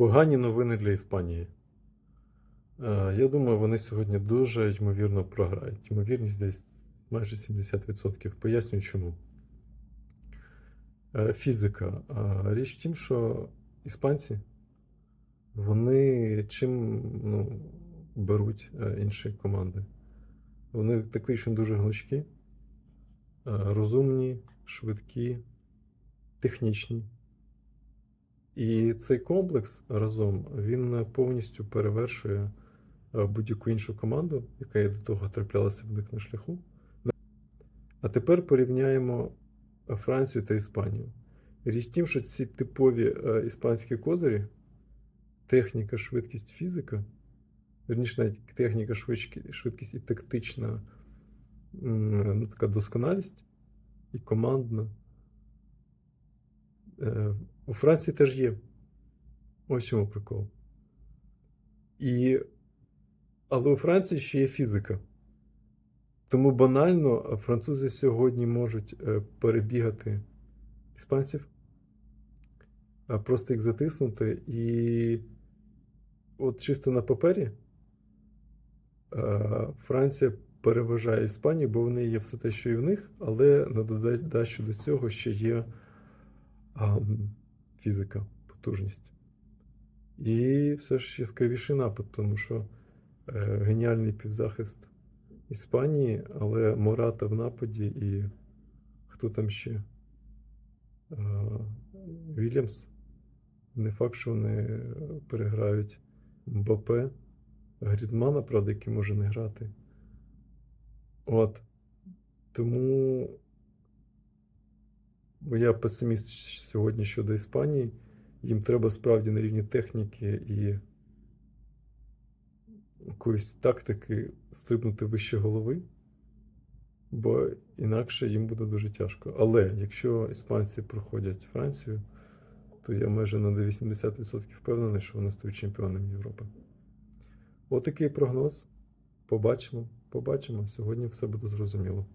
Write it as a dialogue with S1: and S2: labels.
S1: Погані новини для Іспанії. Е, Я думаю, вони сьогодні дуже ймовірно програють. Ймовірність десь майже 70%. Пояснюю чому. Е, Фізика. Е, Річ в тім, що іспанці вони чим ну, беруть інші команди. Вони тактично дуже гнучкі, розумні, швидкі, технічні. І цей комплекс разом він повністю перевершує е, будь-яку іншу команду, яка і до того траплялася в них на шляху. А тепер порівняємо Францію та Іспанію. Річ в тім, що ці типові е, іспанські козирі, техніка, швидкість, фізика, верніше навіть техніка, швидкість і тактична ну, така досконалість і командна. У Франції теж є. Ось чому прикол. І... Але у Франції ще є фізика. Тому банально французи сьогодні можуть е, перебігати іспанців, просто їх затиснути. І от чисто на папері е, Франція переважає Іспанію, бо в неї є все те, що і в них, але на додачу до цього ще є фізика, потужність. І все ж яскравіший напад, тому що е, геніальний півзахист Іспанії, але Мората в нападі і хто там ще? Е, Вільямс. Не факт, що вони переграють Мбапе, Грізмана, правда, який може не грати. От. Тому бо я песиміст сьогодні щодо Іспанії. Їм треба справді на рівні техніки і якоїсь тактики стрибнути вище голови, бо інакше їм буде дуже тяжко. Але якщо іспанці проходять Францію, то я майже на 80% впевнений, що вони стають чемпіонами Європи. Отакий прогноз. Побачимо. Побачимо. Сьогодні все буде зрозуміло.